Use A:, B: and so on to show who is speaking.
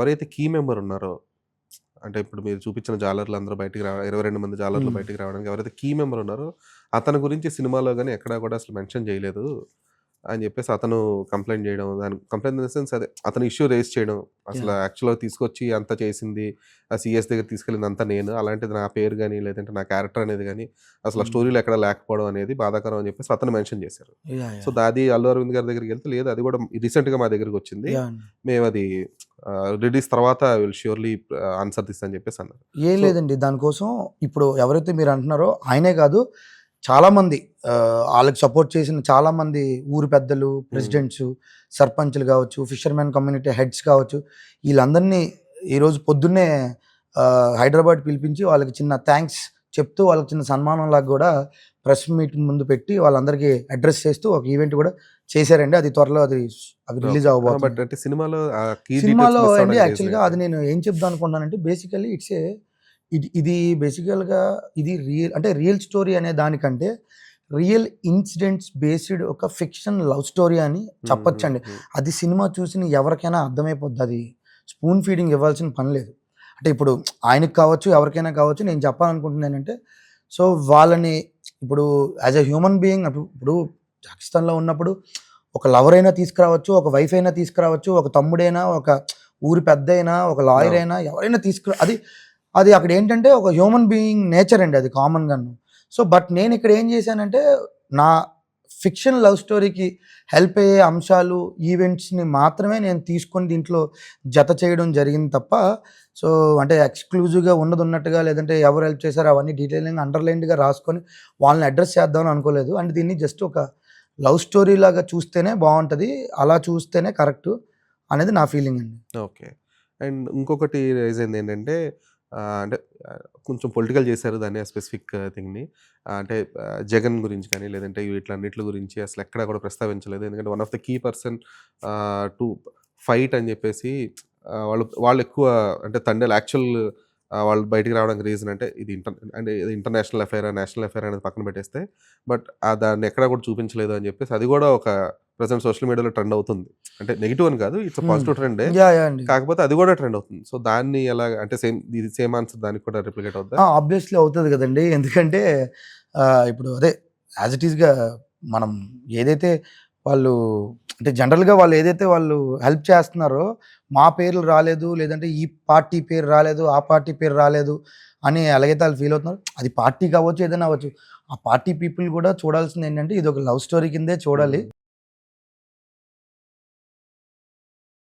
A: ఎవరైతే key member ఉన్నారో అంటే ఇప్పుడు మీరు చూపించిన జాలర్లు అందరూ బయటికి రావడం ఇరవై రెండు మంది జాలర్లు. బయటికి రావడానికి ఎవరైతే కీ మెంబర్ ఉన్నారో అతని గురించి సినిమాలో కానీ ఎక్కడా కూడా అసలు మెన్షన్ చేయలేదు అని చెప్పేసి అతను కంప్లైంట్ చేయడం దాని కంప్లైంట్ ఇన్ ద సెన్స్ అదే అతను ఇష్యూ రేస్ చేయడం అసలు యాక్చువల్గా తీసుకొచ్చి అంత చేసింది ఆ సిఎస్ దగ్గర తీసుకెళ్ళింది అంతా నేను అలాంటిది నా పేరు కానీ లేదంటే నా క్యారెక్టర్ అనేది కానీ అసలు ఆ. స్టోరీలో ఎక్కడ లేకపోవడం అనేది బాధాకరం అని చెప్పేసి అతను మెన్షన్ చేశారు. సో దాది అల్లు అరవింద్ గారి దగ్గరికి వెళ్తే లేదు అది కూడా రీసెంట్గా మా దగ్గరికి వచ్చింది. మేము అది రిలీజ్ తర్వాత విల్ ష్యూర్లీ ఆన్సర్ తీస్తా అని చెప్పేసి అన్నారు.
B: ఏం లేదండి. దానికోసం ఇప్పుడు ఎవరైతే మీరు అంటున్నారో ఆయనే కాదు చాలా మంది ఆ, వాళ్ళకి సపోర్ట్ చేసిన చాలా మంది ఊరి పెద్దలు ప్రెసిడెంట్స్ సర్పంచ్లు కావచ్చు ఫిషర్మెన్ కమ్యూనిటీ హెడ్స్ కావచ్చు వీళ్ళందరినీ ఈరోజు పొద్దున్నే హైదరాబాద్ పిలిపించి వాళ్ళకి చిన్న థ్యాంక్స్ చెప్తూ వాళ్ళకి చిన్న సన్మానం లాగా కూడా ప్రెస్ మీట్ ముందు పెట్టి వాళ్ళందరికీ అడ్రస్ చేస్తూ ఒక ఈవెంట్ కూడా చేశారండి. అది త్వరలో అది అది రిలీజ్ అవ్వబోతుంది.
A: సినిమాలో
B: సినిమాలో అండి యాక్చువల్గా అది నేను ఏం చెప్దాం అనుకున్నానంటే బేసికల్లీ ఇట్స్ ఏ ఇది ఇది బేసికల్గా ఇది రియల్ అంటే రియల్ స్టోరీ అనే దానికంటే రియల్ ఇన్సిడెంట్స్ బేస్డ్ ఒక ఫిక్షన్ లవ్ స్టోరీ అని? చెప్పొచ్చండి. అది సినిమా చూసిన ఎవరికైనా అర్థమైపోద్ది. అది స్పూన్ ఫీడింగ్ ఇవ్వాల్సిన పని లేదు. అంటే ఇప్పుడు ఆయనకి కావచ్చు ఎవరికైనా కావచ్చు నేను చెప్పాలనుకుంటున్నానంటే సో వాళ్ళని ఇప్పుడు యాజ్ ఎ హ్యూమన్ బీయింగ్ ఇప్పుడు పాకిస్తాన్లో ఉన్నప్పుడు ఒక లవర్ అయినా తీసుకురావచ్చు ఒక వైఫ్ అయినా తీసుకురావచ్చు ఒక తమ్ముడైనా ఒక ఊరి పెద్ద అయినా ఒక లాయర్. అయినా ఎవరైనా తీసుకురా అది అది అక్కడ ఏంటంటే ఒక హ్యూమన్ బీయింగ్ నేచర్ అండి అది కామన్గా సో బట్ నేను ఇక్కడ ఏం చేశానంటే నా ఫిక్షన్ లవ్ స్టోరీకి హెల్ప్ అయ్యే అంశాలు ఈవెంట్స్ని మాత్రమే నేను తీసుకొని దీంట్లో జత చేయడం జరిగింది తప్ప సో అంటే ఎక్స్క్లూజివ్గా ఉన్నది ఉన్నట్టుగా లేదంటే ఎవరు హెల్ప్ చేశారో అవన్నీ డీటెయిలింగ్ అండర్లైన్డ్గా రాసుకొని వాళ్ళని అడ్రస్ చేద్దామని అనుకోలేదు. అండ్ దీన్ని జస్ట్ ఒక లవ్ స్టోరీ లాగా చూస్తేనే బాగుంటుంది. అలా చూస్తేనే కరెక్ట్ అనేది నా ఫీలింగ్ అండి.
A: ఓకే. అండ్ ఇంకొకటి రైజ్ అయింది ఏంటంటే అంటే కొంచెం పొలిటికల్ చేశారు దాన్ని స్పెసిఫిక్ థింగ్ని. అంటే జగన్ గురించి కానీ లేదంటే వీటిలన్నిటి గురించి అసలు ఎక్కడా కూడా ప్రస్తావించలేదు. ఎందుకంటే one of the key person to fight అని చెప్పేసి వాళ్ళు వాళ్ళు ఎక్కువ అంటే తండ్రి యాక్చువల్ వాళ్ళు బయటికి రావడానికి రీజన్ అంటే ఇది ఇంటర్ అంటే ఇది ఇంటర్నేషనల్ అఫైర్ నేషనల్ అఫైర్ అనేది పక్కన పెట్టేస్తే. బట్ దాన్ని ఎక్కడా కూడా చూపించలేదు అని చెప్పేసి అది కూడా ఒక ప్రజెంట్ సోషల్ మీడియాలో ట్రెండ్ అవుతుంది. అంటే నెగిటివ్ అని కాదు ఇట్స్. పాజిటివ్ ట్రెండే. కాకపోతే అది కూడా ట్రెండ్ అవుతుంది. సో దాన్ని ఎలా అంటే సేమ్ ఇది సేమ్ ఆన్సర్ దానికి కూడా రిప్లికేట్ అవుతుందా
B: ఆబ్వియస్లీ అవుతుంది కదండి. ఎందుకంటే ఇప్పుడు అదే యాజ్ ఇట్ ఈస్గా మనం ఏదైతే వాళ్ళు అంటే జనరల్గా వాళ్ళు ఏదైతే వాళ్ళు హెల్ప్ చేస్తున్నారో మా పేర్లు రాలేదు లేదంటే ఈ పార్టీ పేరు రాలేదు ఆ పార్టీ పేరు రాలేదు అని ఎలాగైతే వాళ్ళు ఫీల్ అవుతున్నారు అది పార్టీ కావచ్చు ఏదైనా అవ్వచ్చు. ఆ పార్టీ పీపుల్ కూడా చూడాల్సింది ఏంటంటే ఇది ఒక లవ్ స్టోరీ కిందే చూడాలి.